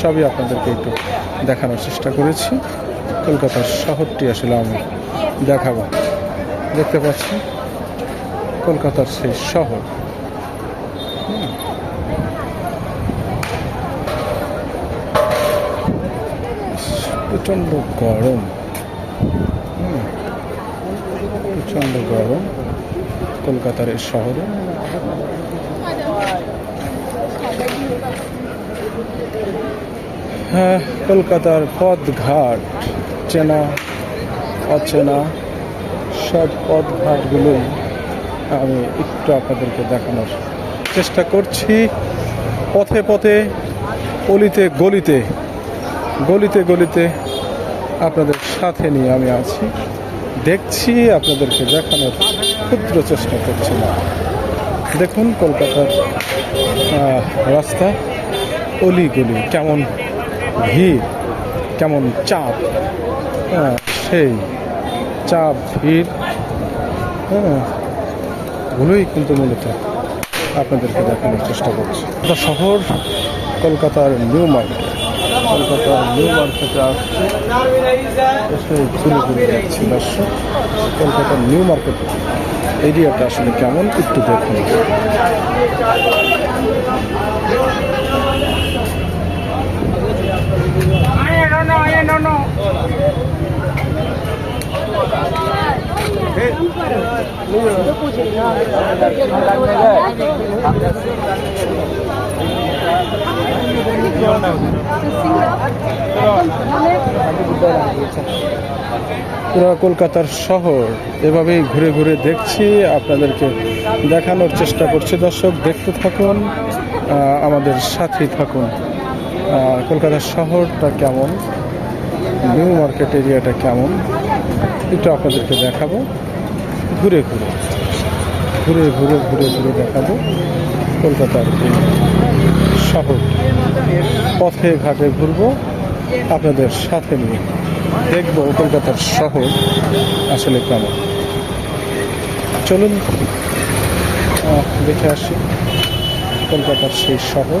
সবই আপনাদেরকে একটু দেখানোর চেষ্টা করেছি। কলকাতার শহরটি আসলে আমি দেখাবো। দেখতে পাচ্ছি কলকাতার সেই শহর। প্রচণ্ড গরম। প্রচণ্ড গরম কলকাতার এই শহরে। কলকাতার পথঘাট চেনা অচেনা সব পথঘাটগুলোই আমি একটু আপনাদেরকে দেখানোর চেষ্টা করছি পথে পথে অলিতে গলিতে গলিতে গলিতে আপনাদের সাথে নিয়ে আমি আছি দেখছি আপনাদেরকে দেখানোর ক্ষুদ্র চেষ্টা করছিলাম দেখুন কলকাতার রাস্তা অলিগলি কেমন ভিড় কেমন চাপ? হ্যাঁ, সেই চাপ ভিড় হ্যাঁ গুলোই কিন্তু মূলত আপনাদেরকে দেখানোর চেষ্টা করছি। এটা শহর কলকাতার নিউ মার্কেট। কলকাতার নিউ মার্কেটে আসছে এসে ঘুরে ঘুরে যাচ্ছি দর্শক কলকাতার নিউ মার্কেট। এরিয়াটা আসলে কেমন একটু দেখুন। পুরো কলকাতার শহর এভাবেই ঘুরে ঘুরে দেখছি, আপনাদেরকে দেখানোর চেষ্টা করছি। দর্শক, দেখতে থাকুন আমাদের সাথেই থাকুন। আহ, কলকাতার শহরটা কেমন? নিউ মার্কেট এরিয়াটা কেমন? একটু আপনাদেরকে দেখাবো। ঘুরে ঘুরে। ঘুরে ঘুরে ঘুরে ঘুরে দেখাবো কলকাতার শহর। পথে ঘাটে ঘুরবো আপনাদের সাথে নিয়ে দেখব কলকাতার শহর আসলে কেমন। চলুন দেখে আসি কলকাতার সেই শহর।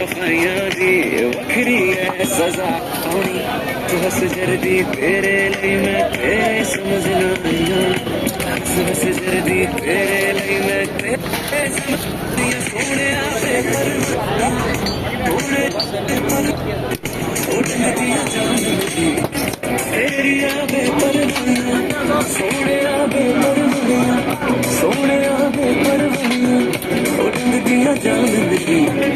ਵਫਾਈਆਂ ਦੀ ਵੱਖਰੀ ਐ ਸਜ਼ਾ ਆਉਣੀ ਤੂੰ ਹੱਸ ਜਰਦੀ, ਤੇਰੇ ਲਈ ਮੈਂ ਤੇਰੇ ਸਮਝਣਾ ਨਹੀਂ ਤੂੰ ਹੱਸ ਜਰਦੀ, ਤੇਰੇ ਲਈ ਮੈਂ ਤੇਰੇ ਸਮਝਦੀ ਸੋਹਣਿਆ ਵੇ ਪਰ ਉਹਨੇ ਤੇ ਪਰ ਉਹਨੇ ਦੀ ਜਾਨ ਤੇਰੀ ਆਵੇ ਪਰ ਸੋਹਣਿਆ ਵੇ ਪਰ ਸੋਹਣਿਆ ਵੇ ਪਰ ਉਹ ਜ਼ਿੰਦਗੀ ਜਾਨ ਦੀ